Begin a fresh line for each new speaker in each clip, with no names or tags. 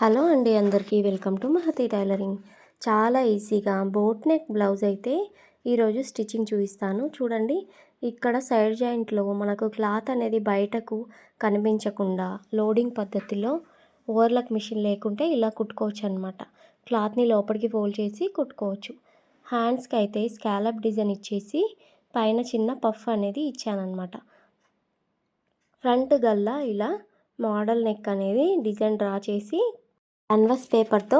Hello అండి అందరికీ welcome to Mahathi tailoring. చాలా ఈజీగా బోట్ నెక్ బ్లౌజ్ అయితే ఈరోజు స్టిచ్చింగ్ చూపిస్తాను. చూడండి ఇక్కడ సైడ్ జాయింట్లో మనకు క్లాత్ అనేది బయటకు కనిపించకుండా లోడింగ్ పద్ధతిలో ఓవర్లక్ మిషన్ లేకుంటే ఇలా కుట్టుకోవచ్చు అనమాట క్లాత్ని లోపలికి ఫోల్డ్ చేసి కుట్టుకోవచ్చు. హ్యాండ్స్కి అయితే స్కాలప్ డిజైన్ ఇచ్చేసి పైన చిన్న పఫ్ అనేది ఇచ్చానమాట ఫ్రంట్ గల్లా ఇలా మోడల్ నెక్ అనేది డిజైన్ డ్రా చేసి క్యాన్వాస్ పేపర్తో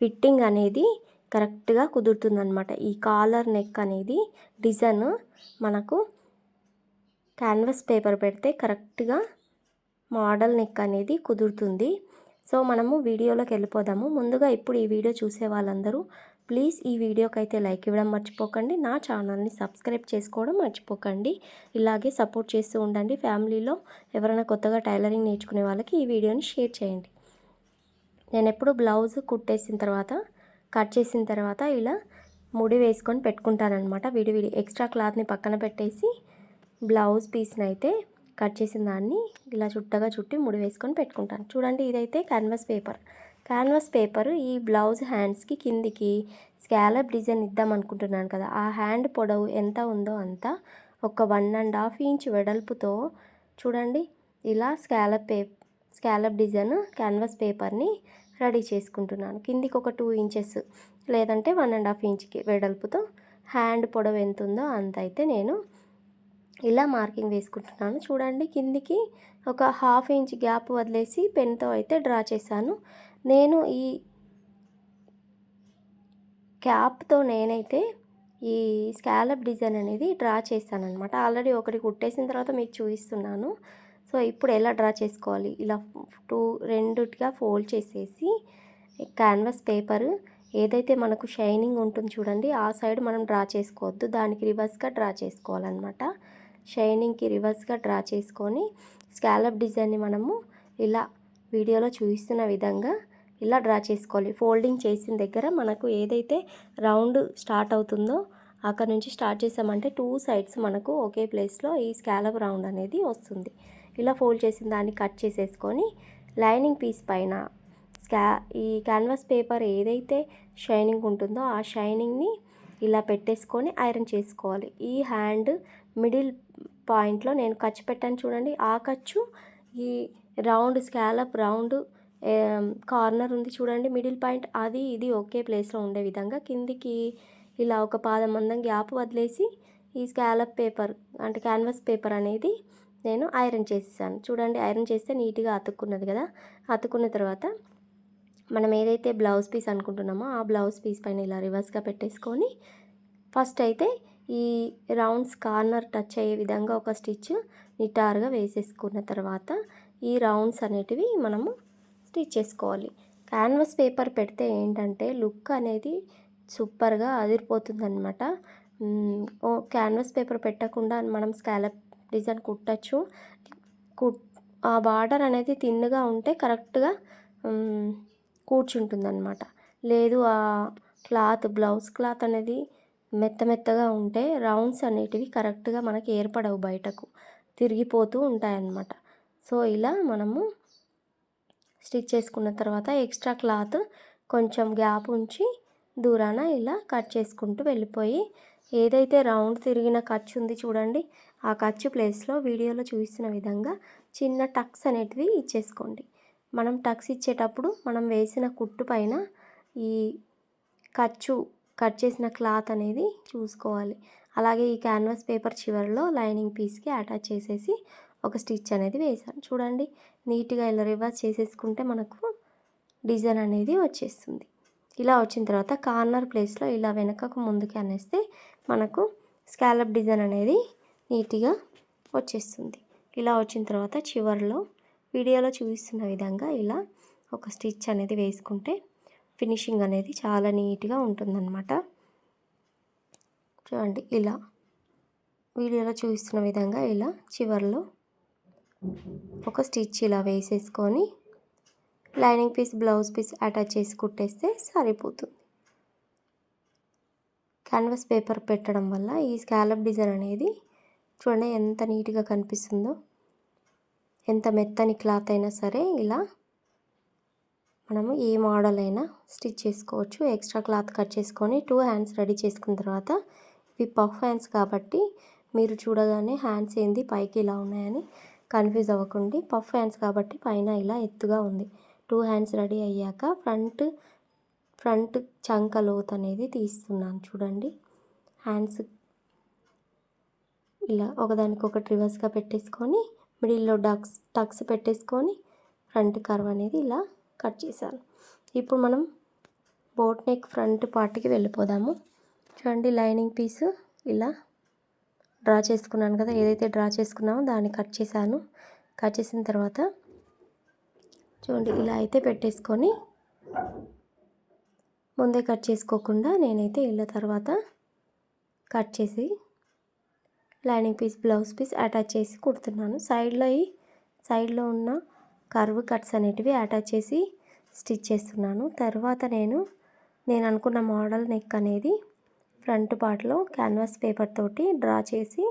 ఫిట్టింగ్ అనేది కరెక్ట్గా కుదురుతుందనమాట ఈ కాలర్ నెక్ అనేది డిజైన్ మనకు క్యాన్వాస్ పేపర్ పెడితే కరెక్ట్గా మోడల్ నెక్ అనేది కుదురుతుంది. సో మనము వీడియోలోకి వెళ్ళిపోదాము. ముందుగా ఇప్పుడు ఈ వీడియో చూసే వాళ్ళందరూ ప్లీజ్ ఈ వీడియోకి అయితే లైక్ ఇవ్వడం మర్చిపోకండి. నా ఛానల్ని సబ్స్క్రైబ్ చేసుకోవడం మర్చిపోకండి. ఇలాగే సపోర్ట్ చేస్తూ ఉండండి. ఫ్యామిలీలో ఎవరైనా కొత్తగా టైలరింగ్ నేర్చుకునే వాళ్ళకి ఈ వీడియోని షేర్ చేయండి. నేను ఎప్పుడు బ్లౌజ్ కుట్టేసిన తర్వాత కట్ చేసిన తర్వాత ఇలా ముడి వేసుకొని పెట్టుకుంటానమాట విడివిడి ఎక్స్ట్రా క్లాత్ని పక్కన పెట్టేసి బ్లౌజ్ పీస్ని అయితే కట్ చేసిన దాన్ని ఇలా చుట్టగా చుట్టి ముడి వేసుకొని పెట్టుకుంటాను. చూడండి ఇదైతే క్యాన్వాస్ పేపర్. క్యాన్వాస్ పేపర్ ఈ బ్లౌజ్ హ్యాండ్స్కి కిందికి స్కాలప్ డిజైన్ ఇద్దాం అనుకుంటున్నాను కదా ఆ హ్యాండ్ పొడవు ఎంత ఉందో అంత ఒక వన్ అండ్ హాఫ్ ఇంచ్ వెడల్పుతో చూడండి ఇలా స్కాలప్ పే స్కాలప్ డిజైన్ క్యాన్వాస్ పేపర్ని రెడీ చేసుకుంటున్నాను. కిందికి ఒక టూ ఇంచెస్ లేదంటే వన్ అండ్ హాఫ్ ఇంచ్కి వెడల్పుతో హ్యాండ్ పొడవు ఎంత ఉందో అంత అయితే నేను ఇలా మార్కింగ్ వేసుకుంటున్నాను. చూడండి కిందికి ఒక హాఫ్ ఇంచ్ గ్యాప్ వదిలేసి పెన్తో అయితే డ్రా చేశాను. నేను ఈ క్యాప్తో నేనైతే ఈ స్కాలప్ డిజైన్ అనేది డ్రా చేశాను అనమాట ఆల్రెడీ ఒకటి కుట్టేసిన తర్వాత మీకు చూపిస్తున్నాను. సో ఇప్పుడు ఎలా డ్రా చేసుకోవాలి? ఇలా టూ రెండుగా ఫోల్డ్ చేసేసి క్యాన్వాస్ పేపర్ ఏదైతే మనకు షైనింగ్ ఉంటుంది చూడండి ఆ సైడ్ మనం డ్రా చేసుకోవద్దు. దానికి రివర్స్గా డ్రా చేసుకోవాలన్నమాట. షైనింగ్కి రివర్స్గా డ్రా చేసుకొని స్కాలప్ డిజైన్ని మనము ఇలా వీడియోలో చూపిస్తున్న విధంగా ఇలా డ్రా చేసుకోవాలి. ఫోల్డింగ్ చేసిన దగ్గర మనకు ఏదైతే రౌండ్ స్టార్ట్ అవుతుందో అక్కడ నుంచి స్టార్ట్ చేసామంటే టూ సైడ్స్ మనకు ఒకే ప్లేస్లో ఈ స్కాలప్ రౌండ్ అనేది వస్తుంది. ఇలా ఫోల్డ్ చేసిన దాన్ని కట్ చేసేసుకొని లైనింగ్ పీస్ పైన స్కా ఈ క్యాన్వాస్ పేపర్ ఏదైతే షైనింగ్ ఉంటుందో ఆ షైనింగ్ని ఇలా పెట్టేసుకొని ఐరన్ చేసుకోవాలి. ఈ హ్యాండ్ మిడిల్ పాయింట్లో నేను ఖర్చు పెట్టాను చూడండి. ఆ ఖర్చు ఈ రౌండ్ స్కాలప్ రౌండ్ కార్నర్ ఉంది చూడండి. మిడిల్ పాయింట్ అది ఇది ఒకే ప్లేస్లో ఉండే విధంగా కిందికి ఇలా ఒక పాదం మందం గ్యాప్ వదిలేసి ఈ స్కాలప్ పేపర్ అంటే క్యాన్వాస్ పేపర్ అనేది నేను ఐరన్ చేసేసాను. చూడండి ఐరన్ చేస్తే నీట్గా అతుక్కున్నది కదా? అతుక్కున్న తర్వాత మనం ఏదైతే బ్లౌజ్ పీస్ అనుకుంటున్నామో ఆ బ్లౌజ్ పీస్ పైన ఇలా రివర్స్గా పెట్టేసుకొని ఫస్ట్ అయితే ఈ రౌండ్స్ కార్నర్ టచ్ అయ్యే విధంగా ఒక స్టిచ్ నిటారుగా వేసేసుకున్న తర్వాత ఈ రౌండ్స్ అనేటివి మనము స్టిచ్ చేసుకోవాలి. క్యాన్వాస్ పేపర్ పెడితే ఏంటంటే లుక్ అనేది సూపర్గా అదిరిపోతుందనమాట క్యాన్వాస్ పేపర్ పెట్టకుండా మనం స్కాలప్ డిజైన్ కుట్టచ్చు. కుట్ ఆ బార్డర్ అనేది తిన్నుగా ఉంటే కరెక్ట్గా కూర్చుంటుంది అనమాట లేదు ఆ క్లాత్ బ్లౌజ్ క్లాత్ అనేది మెత్త మెత్తగా ఉంటే రౌండ్స్ అనేటివి కరెక్ట్గా మనకి ఏర్పడవు బయటకు. తిరిగిపోతూ ఉంటాయన్నమాట. సో ఇలా మనము స్టిచ్ చేసుకున్న తర్వాత ఎక్స్ట్రా క్లాత్ కొంచెం గ్యాప్ ఉంచి దూరాన ఇలా కట్ చేసుకుంటూ వెళ్ళిపోయి ఏదైతే రౌండ్ తిరిగిన ఖర్చు ఉంది చూడండి ఆ ఖర్చు ప్లేస్లో వీడియోలో చూపిస్తున్న విధంగా చిన్న టక్స్ అనేటివి ఇచ్చేసుకోండి. మనం టక్స్ ఇచ్చేటప్పుడు మనం వేసిన కుట్టు పైన ఈ ఖర్చు కట్ చేసిన క్లాత్ అనేది చూసుకోవాలి. అలాగే ఈ క్యాన్వాస్ పేపర్ చివరిలో లైనింగ్ పీస్కి అటాచ్ చేసేసి ఒక స్టిచ్ అనేది వేసాను చూడండి నీట్గా ఇలా రివర్స్ చేసేసుకుంటే మనకు డిజైన్ అనేది వచ్చేస్తుంది. ఇలా వచ్చిన తర్వాత కార్నర్ ప్లేస్లో ఇలా వెనకకు ముందుకి అనేస్తే మనకు స్కాలప్ డిజైన్ అనేది నీట్గా వచ్చేస్తుంది. ఇలా వచ్చిన తర్వాత చివరిలో వీడియోలో చూపిస్తున్న విధంగా ఇలా ఒక స్టిచ్ అనేది వేసుకుంటే ఫినిషింగ్ అనేది చాలా నీట్గా ఉంటుందన్నమాట. చూడండి ఇలా వీడియోలో చూపిస్తున్న విధంగా ఇలా చివరిలో ఒక స్టిచ్ ఇలా వేసేసుకొని lining piece blouse piece attach చేసి కుట్టేస్తే సరిపోతుంది. క్యాన్వాస్ పేపర్ పెట్టడం వల్ల ఈ స్కాలప్ డిజైన్ అనేది చూడండి ఎంత నీట్గా కనిపిస్తుందో. ఎంత మెత్తని క్లాత్ అయినా సరే ఇలా మనము ఏ మోడల్ అయినా స్టిచ్ చేసుకోవచ్చు. ఎక్స్ట్రా క్లాత్ కట్ చేసుకొని టూ హ్యాండ్స్ రెడీ చేసుకున్న తర్వాత ఇవి పఫ్ హ్యాండ్స్ కాబట్టి మీరు చూడగానే హ్యాండ్స్ ఏంది పైకి ఇలా ఉన్నాయని కన్ఫ్యూజ్ అవ్వకండి. పఫ్ హ్యాండ్స్ కాబట్టి పైన ఇలా ఎత్తుగా ఉంది. టూ హ్యాండ్స్ రెడీ అయ్యాక ఫ్రంట్ ఫ్రంట్ చంక లోత్ అనేది తీస్తున్నాను. చూడండి. హ్యాండ్స్ ఇలా ఒకదానికొకటి రివర్స్గా పెట్టేసుకొని మిడిల్లో డక్స్ టక్స్ పెట్టేసుకొని ఫ్రంట్ కర్వ్ అనేది ఇలా కట్ చేశాను. ఇప్పుడు మనం బోట్ నెక్ ఫ్రంట్ పార్ట్కి వెళ్ళిపోదాము. చూడండి లైనింగ్ పీస్ ఇలా డ్రా చేసుకున్నాను కదా. ఏదైతే డ్రా చేసుకున్నామో దాన్ని కట్ చేశాను. కట్ చేసిన తర్వాత చూడండి ఇలా అయితే పెట్టేసుకొని ముందే కట్ చేసుకోకుండా నేనైతే ఇళ్ళ తర్వాత కట్ చేసి lining piece blouse piece attach చేసి కుడుతున్నాను. సైడ్లో ఈ సైడ్లో ఉన్న కర్వ్ కట్స్ అనేటివి అటాచ్ చేసి స్టిచ్ చేస్తున్నాను. తర్వాత నేను నేను అనుకున్న మోడల్ నెక్ అనేది ఫ్రంట్ పార్ట్లో క్యాన్వాస్ పేపర్ తోటి డ్రా చేసి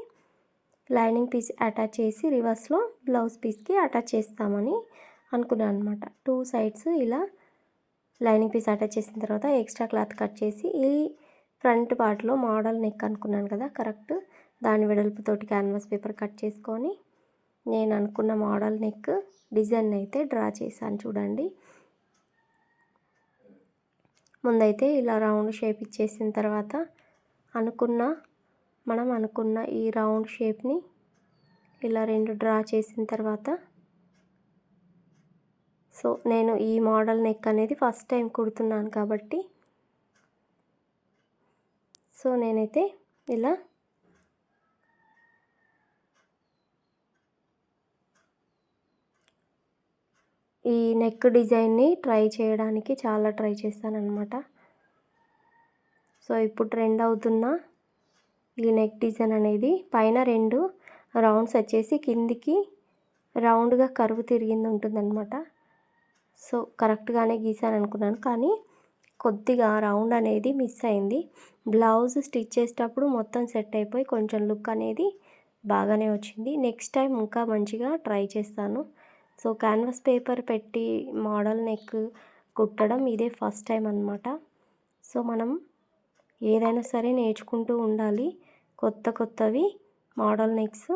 లైనింగ్ పీస్ అటాచ్ చేసి రివర్స్లో బ్లౌజ్ పీస్కి అటాచ్ చేస్తామని అనుకున్నాను అనమాట టూ సైడ్స్ ఇలా లైనింగ్ పీస్ అటాచ్ చేసిన తర్వాత ఎక్స్ట్రా క్లాత్ కట్ చేసి ఈ ఫ్రంట్ పార్ట్లో మోడల్ నెక్ అనుకున్నాను కదా కరెక్ట్? దాని వెడల్పుతోటి క్యాన్వాస్ పేపర్ కట్ చేసుకొని నేను అనుకున్న మోడల్ నెక్ డిజైన్ అయితే డ్రా చేశాను చూడండి. ముందైతే ఇలా రౌండ్ షేప్ ఇచ్చేసిన తర్వాత అనుకున్న మనం అనుకున్న ఈ రౌండ్ షేప్ని ఇలా రెండు డ్రా చేసిన తర్వాత సో నేను ఈ మోడల్ నెక్ అనేది ఫస్ట్ టైం కుడుతున్నాను కాబట్టి సో నేనైతే ఇలా ఈ నెక్ డిజైన్ని ట్రై చేయడానికి చాలా ట్రై చేస్తాను అనమాట సో ఇప్పుడు ట్రెండ్ అవుతున్న ఈ నెక్ డిజైన్ అనేది పైన రెండు రౌండ్స్ వచ్చేసి కిందికి రౌండ్గా కరువు తిరిగింది ఉంటుందన్నమాట. సో కరెక్ట్గానే గీసాను అనుకున్నాను కానీ కొద్దిగా రౌండ్ అనేది మిస్ అయింది. బ్లౌజ్ స్టిచ్ చేసేటప్పుడు మొత్తం సెట్ అయిపోయి కొంచెం లుక్ అనేది బాగానే వచ్చింది. నెక్స్ట్ టైం ఇంకా మంచిగా ట్రై చేస్తాను. సో క్యాన్వాస్ పేపర్ పెట్టి మోడల్ నెక్ కుట్టడం ఇదే ఫస్ట్ టైం అనమాట సో మనం ఏదైనా సరే నేర్చుకుంటూ ఉండాలి. కొత్త కొత్తవి మోడల్ నెక్స్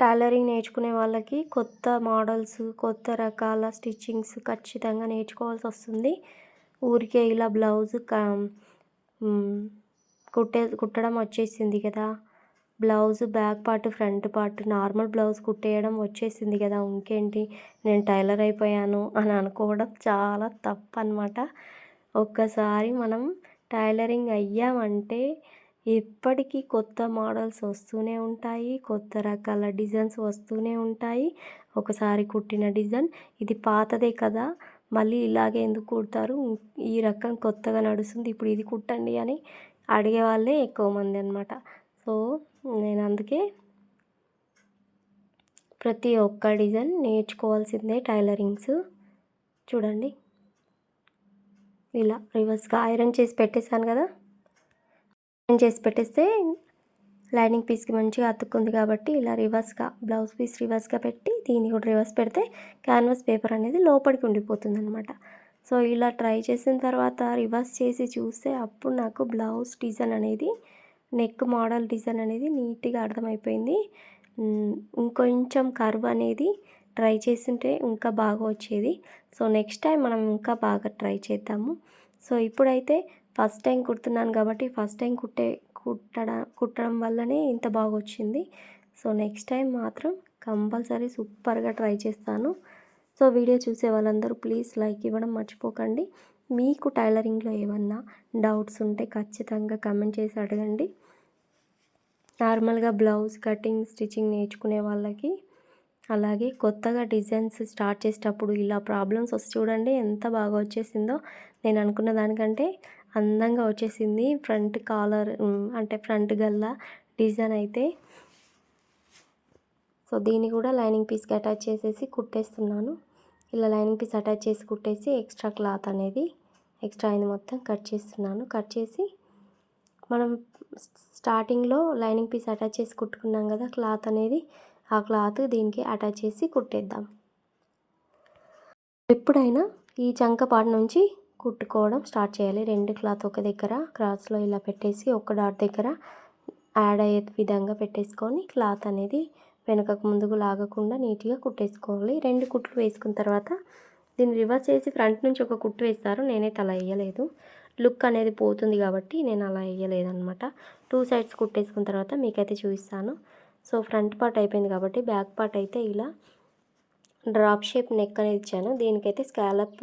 టైలరింగ్ నేర్చుకునే వాళ్ళకి కొత్త మోడల్స్ కొత్త రకాల స్టిచ్చింగ్స్ ఖచ్చితంగా నేర్చుకోవాల్సి వస్తుంది. ఊరికే ఇలా బ్లౌజ్ కుట్టే కుట్టడం వచ్చేసింది కదా. Blouse back part front part normal blouse కుట్టేయడం వచ్చేసింది కదా. ఇంకేంటి? నేను టైలర్ అయిపోయాను అని అనుకోవడం చాలా తప్పు అనమాట ఒక్కసారి మనం టైలరింగ్ అయ్యామంటే ఎప్పటికీ కొత్త మోడల్స్ వస్తూనే ఉంటాయి కొత్త రకాల డిజైన్స్ వస్తూనే ఉంటాయి. ఒకసారి కుట్టిన డిజైన్ ఇది పాతదే కదా మళ్ళీ ఇలాగే ఎందుకు కుడతారు? ఈ రకం కొత్తగా నడుస్తుంది ఇప్పుడు ఇది కుట్టండి అని అడిగే వాళ్ళే ఎక్కువ మంది అనమాట సో నేను అందుకే ప్రతి ఒక్క డిజైన్ నేర్చుకోవాల్సిందే టైలరింగ్స్. చూడండి. ఇలా రివర్స్గా ఐరన్ చేసి పెట్టేశాను కదా. చేసి పెట్టేస్తే లైనింగ్ పీస్కి మంచిగా అతుక్కుంది కాబట్టి ఇలా రివర్స్గా బ్లౌజ్ పీస్ రివర్స్గా పెట్టి దీన్ని కూడా రివర్స్ పెడితే క్యాన్వాస్ పేపర్ అనేది లోపలికి ఉండిపోతుంది అనమాట సో ఇలా ట్రై చేసిన తర్వాత రివర్స్ చేసి చూస్తే అప్పుడు నాకు బ్లౌజ్ డిజైన్ అనేది నెక్ మోడల్ డిజైన్ అనేది నీట్గా అర్థమైపోయింది. ఇంకొంచెం కర్వ్ అనేది ట్రై చేస్తుంటే ఇంకా బాగా వచ్చేది. సో నెక్స్ట్ టైం మనం ఇంకా బాగా ట్రై చేద్దాము. సో ఇప్పుడైతే ఫస్ట్ టైం కుడుతున్నాను కాబట్టి ఫస్ట్ టైం కుట్టే కుట్టడం కుట్టడం వల్లనే ఇంత బాగా వచ్చింది సో నెక్స్ట్ టైం మాత్రం కంపల్సరీ సూపర్గా ట్రై చేస్తాను. సో వీడియో చూసే వాళ్ళందరూ ప్లీజ్ లైక్ ఇవ్వడం మర్చిపోకండి. మీకు టైలరింగ్లో ఏమన్నా డౌట్స్ ఉంటే ఖచ్చితంగా కమెంట్ చేసి అడగండి. నార్మల్గా బ్లౌజ్ కటింగ్ స్టిచ్చింగ్ నేర్చుకునే వాళ్ళకి అలాగే కొత్తగా డిజైన్స్ స్టార్ట్ చేసేటప్పుడు ఇలా ప్రాబ్లమ్స్ వస్తే చూడండి ఎంత బాగా వచ్చేసిందో. నేను అనుకున్న దానికంటే అందంగా వచ్చేసింది. ఫ్రంట్ కాలర్ అంటే ఫ్రంట్ గల్లా డిజైన్ అయితే. సో దీన్ని కూడా లైనింగ్ పీస్కి అటాచ్ చేసేసి కుట్టేస్తున్నాను. ఇలా లైనింగ్ పీస్ అటాచ్ చేసి కుట్టేసి ఎక్స్ట్రా క్లాత్ అనేది ఎక్స్ట్రా అయింది మొత్తం కట్ చేస్తున్నాను. కట్ చేసి మనం స్టార్టింగ్లో లైనింగ్ పీస్ అటాచ్ చేసి కుట్టుకున్నాం కదా క్లాత్ అనేది. ఆ క్లాత్ దీనికి అటాచ్ చేసి కుట్టేద్దాం. ఎప్పుడైనా ఈ చంకపాటి నుంచి కుట్టుకోవడం స్టార్ట్ చేయాలి. రెండు క్లాత్ ఒక దగ్గర క్రాస్లో ఇలా పెట్టేసి ఒక డాట్ దగ్గర యాడ్ అయ్యే విధంగా పెట్టేసుకొని క్లాత్ అనేది వెనకకు ముందుకు లాగకుండా నీట్గా కుట్టేసుకోవాలి. రెండు కుట్లు వేసుకున్న తర్వాత దీన్ని రివర్స్ చేసి ఫ్రంట్ నుంచి ఒక కుట్టు వేస్తారు. నేనైతే అలా వేయలేదు. లుక్ అనేది పోతుంది కాబట్టి నేను అలా వేయలేదు అనమాట టూ సైడ్స్ కుట్టేసుకున్న తర్వాత మీకైతే చూపిస్తాను. సో ఫ్రంట్ పార్ట్ అయిపోయింది కాబట్టి బ్యాక్ పార్ట్ అయితే ఇలా డ్రాప్ షేప్ నెక్ అనేది ఇచ్చాను. దీనికైతే స్కాలప్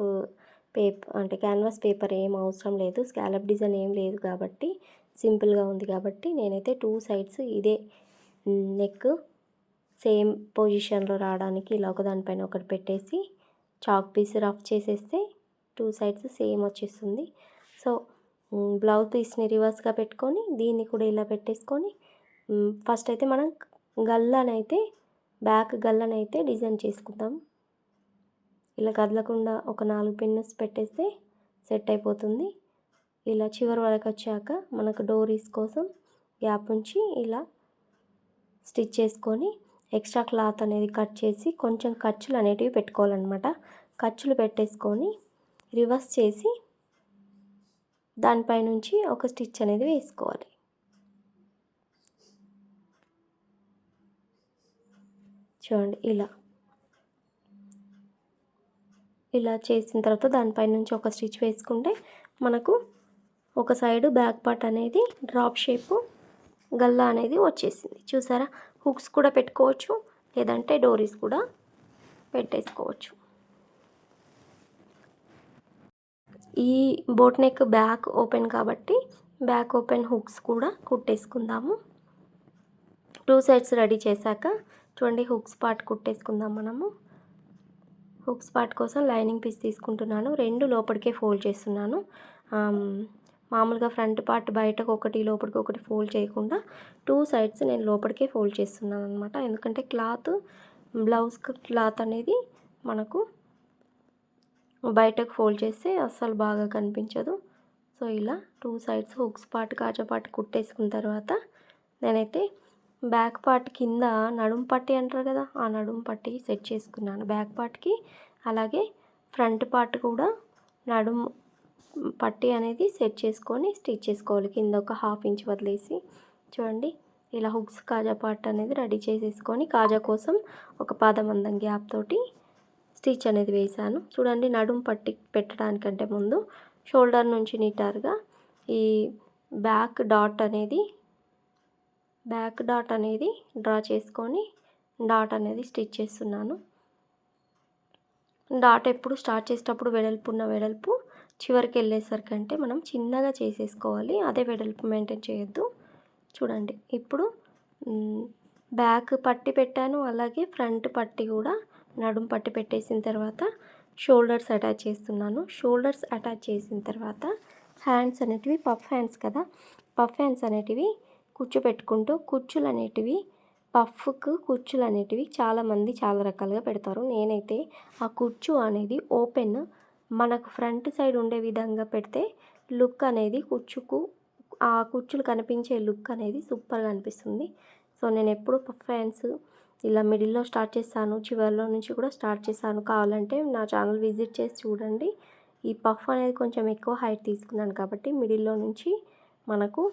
పేపర్ అంటే క్యాన్వాస్ పేపర్ ఏం అవసరం లేదు. స్కాలప్ డిజైన్ ఏం లేదు కాబట్టి సింపుల్గా ఉంది కాబట్టి నేనైతే టూ సైడ్స్ ఇదే నెక్ సేమ్ పొజిషన్లో రావడానికి ఇలా ఒక దానిపైన ఒకటి పెట్టేసి చాక్ పీస్ రఫ్ చేసేస్తే టూ సైడ్స్ సేమ్ వచ్చేస్తుంది. సో బ్లౌజ్ పీస్ని రివర్స్గా పెట్టుకొని దీన్ని కూడా ఇలా పెట్టేసుకొని ఫస్ట్ అయితే మనం గల్లనైతే బ్యాక్ గల్లనైతే డిజైన్ చేసుకుందాం. ఇలా కదలకుండా ఒక నాలుగు పిన్నెస్ పెట్టేస్తే సెట్ అయిపోతుంది. ఇలా చివరి వరకు వచ్చాక మనకు డోరీస్ కోసం గ్యాప్ ఉంచి ఇలా స్టిచ్ చేసుకొని ఎక్స్ట్రా క్లాత్ అనేది కట్ చేసి కొంచెం ఖర్చులు అనేటివి పెట్టుకోవాలన్నమాట. ఖర్చులు పెట్టేసుకొని రివర్స్ చేసి దానిపై నుంచి ఒక స్టిచ్ అనేది వేసుకోవాలి. చూడండి ఇలా ఇలా చేసిన తర్వాత దానిపై నుంచి ఒక స్టిచ్ వేసుకుంటే మనకు ఒక సైడు బ్యాక్ పార్ట్ అనేది డ్రాప్ షేపు గల్లా అనేది వచ్చేసింది. చూసారా? హుక్స్ కూడా పెట్టుకోవచ్చు లేదంటే డోరీస్ కూడా పెట్టేసుకోవచ్చు. ఈ బోట్ నెక్ బ్యాక్ ఓపెన్ కాబట్టి బ్యాక్ ఓపెన్ హుక్స్ కూడా కుట్టేసుకుందాము. టూ సైడ్స్ రెడీ చేశాక చూడండి హుక్స్ పార్ట్ కుట్టేసుకుందాం మనము. హుక్స్ పార్ట్ కోసం లైనింగ్ పీస్ తీసుకుంటున్నాను. రెండు లోపలికే ఫోల్డ్ చేస్తున్నాను. మామూలుగా ఫ్రంట్ పార్ట్ బయటకు ఒకటి లోపలికి ఒకటి ఫోల్డ్ చేయకుండా టూ సైడ్స్ నేను లోపలికే ఫోల్డ్ చేస్తున్నాను అనమాట ఎందుకంటే క్లాత్ బ్లౌజ్ క్లాత్ అనేది మనకు బయటకు ఫోల్డ్ చేస్తే అస్సలు బాగా కనిపించదు. సో ఇలా టూ సైడ్స్ హుక్స్ పార్ట్ కాజా పార్ట్ కుట్టేసుకున్న తర్వాత నేనైతే బ్యాక్ పార్ట్ కింద నడుం పట్టి అంటారు కదా ఆ నడుం పట్టి సెట్ చేసుకున్నాను. బ్యాక్ పార్ట్కి అలాగే ఫ్రంట్ పార్ట్ కూడా నడుం పట్టి అనేది సెట్ చేసుకొని స్టిచ్ చేసుకోవాలి. కింద ఒక హాఫ్ ఇంచ్ వదిలేసి చూడండి ఇలా హుక్స్ కాజా పార్ట్ అనేది రెడీ చేసేసుకొని కాజా కోసం ఒక పాదమందం గ్యాప్ తోటి స్టిచ్ అనేది వేసాను చూడండి నడుం పట్టి పెట్టడానికంటే ముందు షోల్డర్ నుంచి నీటారుగా ఈ బ్యాక్ డాట్ అనేది బ్యాక్ డాట్ అనేది డ్రా చేసుకొని డాట్ అనేది స్టిచ్ చేస్తున్నాను. డాట్ ఎప్పుడు స్టార్ట్ చేసేటప్పుడు వెడల్పు ఉన్న వెడల్పు చివరికి వెళ్ళేసరికి అంటే మనం చిన్నగా చేసేసుకోవాలి. అదే వెడల్పు మెయింటైన్ చేయొద్దు. చూడండి ఇప్పుడు బ్యాక్ పట్టి పెట్టాను. అలాగే ఫ్రంట్ పట్టి కూడా నడుము పట్టి పెట్టేసిన తర్వాత షోల్డర్స్ అటాచ్ చేస్తున్నాను. షోల్డర్స్ అటాచ్ చేసిన తర్వాత హ్యాండ్స్ అనేటివి పఫ్ హ్యాండ్స్ కదా. పఫ్ హ్యాండ్స్ అనేటివి కూర్చోపెట్టుకుంటూ కుచ్చులు అనేటివి పఫ్కు కుచ్చులు అనేటివి చాలామంది చాలా రకాలుగా పెడతారు. నేనైతే ఆ కుర్చు అనేది ఓపెన్ మనకు ఫ్రంట్ సైడ్ ఉండే విధంగా పెడితే లుక్ అనేది కుచ్చుకు ఆ కుర్చీలు కనిపించే లుక్ అనేది సూపర్గా అనిపిస్తుంది. సో నేను ఎప్పుడు పఫ్ ఇలా మిడిల్లో స్టార్ట్ చేస్తాను చివరిలో నుంచి కూడా స్టార్ట్ చేస్తాను. కావాలంటే నా ఛానల్ విజిట్ చేసి చూడండి. ఈ పఫ్ అనేది కొంచెం ఎక్కువ హైట్ తీసుకున్నాను కాబట్టి మిడిల్లో నుంచి మనకు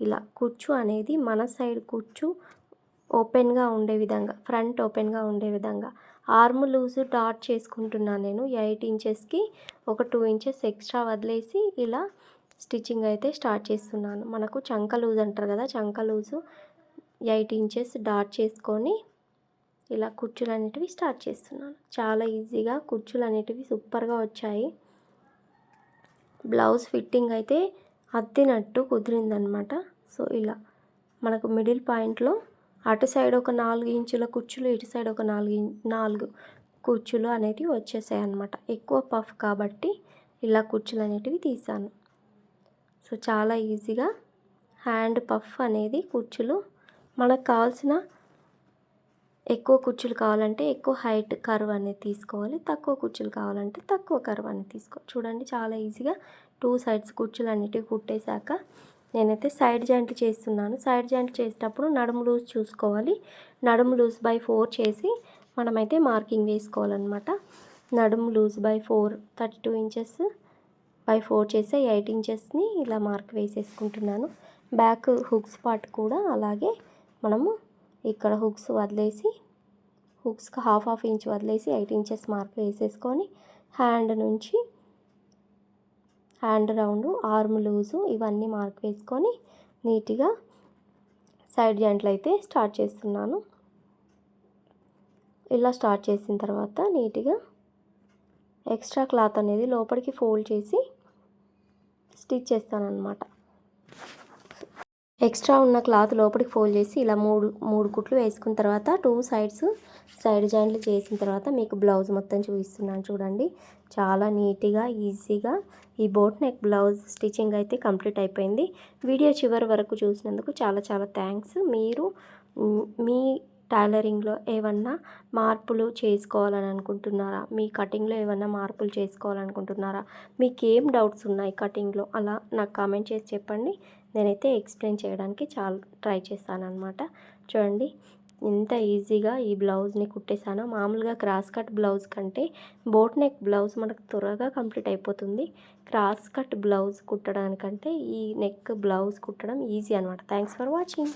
ఇలా కుచ్చు అనేది మన సైడ్ కుచ్చు ఓపెన్గా ఉండే విధంగా ఫ్రంట్ ఓపెన్గా ఉండే విధంగా. ఆర్మ్ లూజ్ డాట్ చేసుకుంటున్నాను నేను. ఎయిట్ ఇంచెస్కి ఒక టూ ఇంచెస్ ఎక్స్ట్రా వదిలేసి ఇలా స్టిచ్చింగ్ అయితే స్టార్ట్ చేస్తున్నాను. మనకు చంక లూజ్ అంటారు కదా చంక లూజు ఎయిట్ ఇంచెస్ డాట్ చేసుకొని ఇలా కుర్చీలు అనేటివి స్టార్ట్ చేస్తున్నాను. చాలా ఈజీగా కుర్చీలు అనేటివి సూపర్గా వచ్చాయి. బ్లౌజ్ ఫిట్టింగ్ అయితే అద్దినట్టు కుదిరిందనమాట. సో ఇలా మనకు మిడిల్ పాయింట్లో అటు సైడ్ ఒక నాలుగు ఇంచుల కుచ్చులు ఇటు సైడ్ ఒక నాలుగు నాలుగు కుచ్చులు అనేటివి వచ్చేసాయి అనమాట ఎక్కువ పఫ్ కాబట్టి ఇలా కుచ్చులు అనేటివి తీసాను సో చాలా ఈజీగా హ్యాండ్ పఫ్ అనేది కుచ్చులు మనకు కావాల్సిన ఎక్కువ కుర్చీలు కావాలంటే ఎక్కువ హైట్ కర్వ్ అనేది తీసుకోవాలి తక్కువ కుర్చీలు కావాలంటే తక్కువ కర్వ్ అనేది తీసుకోవాలి. చూడండి చాలా ఈజీగా టూ సైడ్స్ కుర్చీలు అన్నిటికీ కుట్టేశాక నేనైతే సైడ్ జాయింట్లు చేస్తున్నాను. సైడ్ జాయింట్లు చేసేటప్పుడు నడుము లూజ్ చూసుకోవాలి. నడుము లూజ్ బై ఫోర్ చేసి మనమైతే మార్కింగ్ వేసుకోవాలన్నమాట. నడుము loose by four thirty two inches by four చేసే ఎయిట్ ఇంచెస్ని ఇలా మార్క్ వేసేసుకుంటున్నాను. బ్యాక్ హుక్స్ పార్ట్ కూడా అలాగే మనము ఇక్కడ హుక్స్ వదిలేసి హుక్స్కి హాఫ్ హాఫ్ ఇంచ్ వదిలేసి ఎయిట్ ఇంచెస్ మార్క్ వేసేసుకొని హ్యాండ్ నుంచి హ్యాండ్ రౌండ్ ఆర్మ్ లూజు ఇవన్నీ మార్క్ వేసుకొని నీట్గా సైడ్ జాయింట్లు అయితే స్టార్ట్ చేస్తున్నాను. ఇలా స్టార్ట్ చేసిన తర్వాత నీట్గా ఎక్స్ట్రా క్లాత్ అనేది లోపలికి ఫోల్డ్ చేసి స్టిచ్ చేస్తాను అనమాట ఎక్స్ట్రా ఉన్న క్లాత్ లోపలికి ఫోల్డ్ చేసి ఇలా మూడు మూడు కుట్లు వేసుకున్న తర్వాత టూ సైడ్స్ సైడ్ జాయింట్లు చేసిన తర్వాత మీకు బ్లౌజ్ మొత్తం చూపిస్తున్నాను చూడండి. చాలా నీట్గా ఈజీగా ఈ బోట్ నెక్ బ్లౌజ్ స్టిచ్చింగ్ అయితే కంప్లీట్ అయిపోయింది. వీడియో చివరి వరకు చూసినందుకు చాలా చాలా థ్యాంక్స్. మీరు మీ టైలరింగ్లో ఏమన్నా మార్పులు చేసుకోవాలని అనుకుంటున్నారా? మీ కటింగ్లో ఏమన్నా మార్పులు చేసుకోవాలనుకుంటున్నారా మీకు ఏం డౌట్స్ ఉన్నాయి కటింగ్లో? అలా నాకు కామెంట్ చేసి చెప్పండి. నేనైతే ఎక్స్ప్లెయిన్ చేయడానికి చాలా ట్రై చేస్తాను అనమాట చూడండి ఎంత ఈజీగా ఈ బ్లౌజ్ని కుట్టేశాను. మామూలుగా క్రాస్ కట్ బ్లౌజ్ కంటే బోట్ నెక్ బ్లౌజ్ మనకు త్వరగా కంప్లీట్ అయిపోతుంది. క్రాస్ కట్ బ్లౌజ్ కుట్టడానికంటే ఈ నెక్ బ్లౌజ్ కుట్టడం ఈజీ అనమాట థ్యాంక్స్ ఫర్ వాచింగ్.